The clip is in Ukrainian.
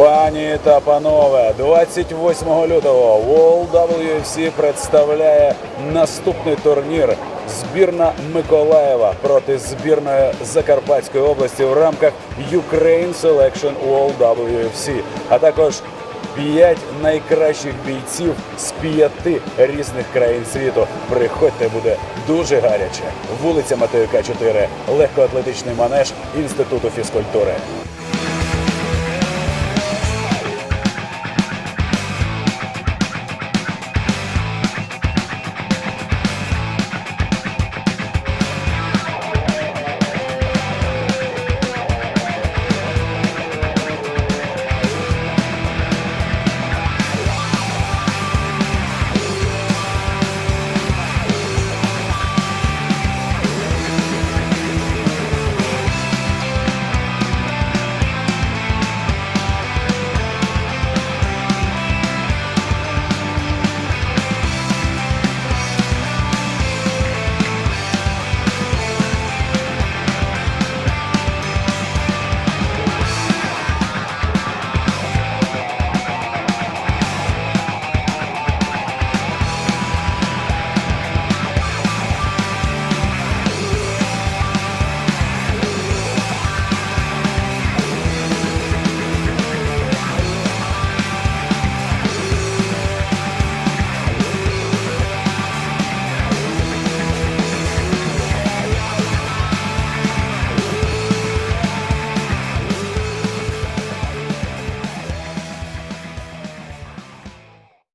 Пані та панове, 28 лютого World WFC представляє наступний турнір. Збірна Миколаєва проти збірної Закарпатської області в рамках Ukraine Selection World WFC, а також п'ять найкращих бійців з п'яти різних країн світу. Приходьте, буде дуже гаряче. Вулиця Матеюка 4, легкоатлетичний манеж Інституту фізкультури.